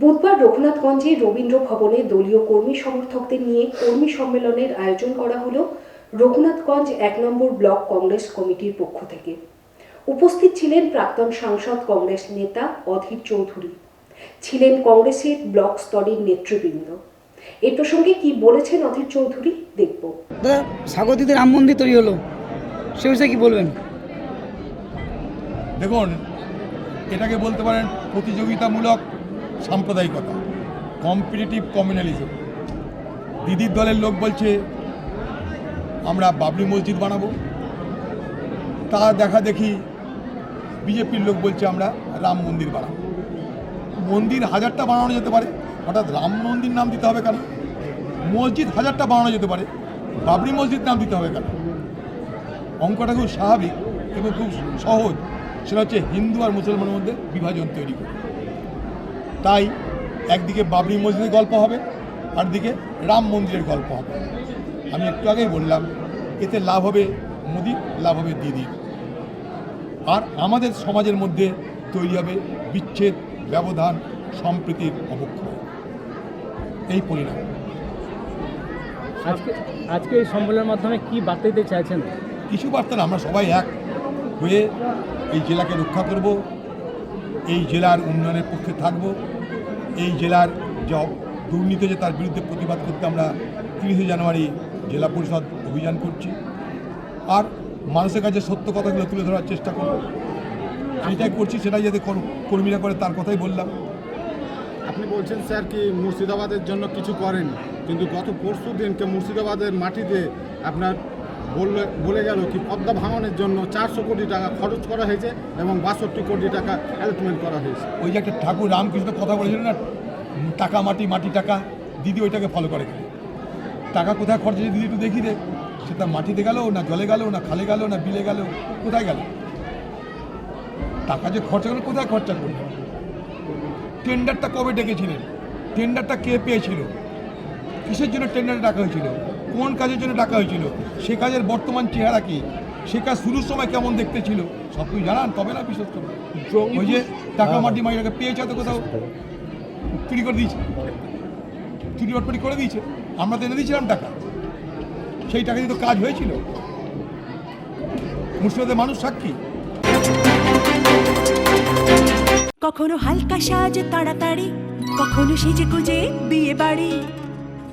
বুধবার রঘুনাথগঞ্জে রবীন্দ্র ভবনে দলীয় কর্মী সমর্থকদের নিয়ে কর্মী সম্মেলনের আয়োজন করা হলো রঘুনাথগঞ্জ এক নম্বর ব্লক কংগ্রেস কমিটির পক্ষ থেকে। উপস্থিত ছিলেন প্রাক্তন সাংসদ কংগ্রেস নেতা অধীর চৌধুরী ছিলেন কংগ্রেসের ব্লক স্তরের নেতৃবৃন্দ। এ প্রসঙ্গে কি বলেছেন অধীর চৌধুরী দেখব। দাদা স্বাগতিতে রাম মন্দির তৈরি হলো। সে বিষয়ে কি বলবেন? দেখুন এটাকে বলতে পারেন প্রতিযোগিতামূলক সাম্প্রদায়িকতা কম্পিটিটিভ কমিউনালিজম দিদির দলের লোক বলছে, আমরা বাবরি মসজিদ বানাবো। তা দেখা দেখি বিজেপির লোক বলছে, আমরা রাম মন্দির বানাবো। মন্দির হাজারটা বানানো যেতে পারে, হঠাৎ রাম মন্দির নাম দিতে হবে কেন? মসজিদ হাজারটা বানানো যেতে পারে, বাবরি মসজিদ নাম দিতে হবে কেন? অঙ্কটা খুব স্বাভাবিক এবং খুব সহজ, সেটা হচ্ছে হিন্দু আর মুসলমানের মধ্যে বিভাজন তৈরি করে। তাই একদিকে বাবরি মসজিদের গল্প হবে আর দিকে রাম মন্দিরের গল্প হবে। আমি একটু আগেই বললাম এতে লাভ হবে মোদি লাভ হবে দিদির আর আমাদের সমাজের মধ্যে তৈরি হবে বিচ্ছেদ ব্যবধান সম্প্রীতির অবক্ষয়। এই পরিণাম। আজকে আজকে এই সম্মেলনের মাধ্যমে কি বার্তা দিতে চাইছেন? কিছু বার্তা না আমরা সবাই এক হয়ে এই জেলাকে রক্ষা করব এই জেলার উন্নয়নের পক্ষে থাকব এই জেলার যে দুর্নীতি হয়েছে তার বিরুদ্ধে প্রতিবাদ করতে আমরা তিরিশে জানুয়ারি জেলা পরিষদ অভিযান করছি। আর মানুষের কাছে সত্য কথাগুলো তুলে ধরার চেষ্টা করব। যেটাই করছি সেটাই যাতে কর- কর্মীরা করে তার কথাই বললাম। আপনি বলছেন, স্যার, কি মুর্শিদাবাদের জন্য কিছু করেন, কিন্তু গত পরশু দিনকে মুর্শিদাবাদের মাটিতে আপনার বললে বলে গেল কি পদ্মা ভাঙনের জন্য চারশো কোটি টাকা খরচ করা হয়েছে এবং বাষট্টি কোটি টাকা অ্যালটমেন্ট করা হয়েছে। ওই যে একটা ঠাকুর রামকৃষ্ণ কথা বলেছিল না? টাকা, মাটি মাটি, টাকা, দিদি ওইটাকে ফলো করে টাকা কোথায় খরচ হয়েছে দিদি একটু দেখি দে। সেটা মাটিতে গেল না জলে গেল না খালে গেল না বিলে গেল, কোথায় গেল? টাকা যে খরচা গেল কোথায় খরচা করল টেন্ডারটা কবে ডেকেছিলেন? টেন্ডারটা কে পেয়েছিল? কিসের জন্য টেন্ডারে ডাকা হয়েছিল? কোন কাজের জন্য ডাকা হয়েছিল? সে কাজের বর্তমান চেহারা কি? সে কাজ শুরুর সময় কেমন দেখতে ছিল? সব কিছু জানান তবে না বিশেষ করে। ওই যে টাকা মাটি মাটিটাকে পেয়েছে তো কোথাও? চুরি করে দিয়েছে। চুরি বাটপাটি করে দিয়েছে। আমরা তো এনে দিয়েছিলাম টাকা। সেই টাকা দিয়ে তো কাজ হয়েছিল। মুর্শিদাবাদের মানুষ সাক্ষী। কখনো হালকা সাজ তাড়াতাড়ি কখনো সেজে গুজে বিয়ে বাড়ি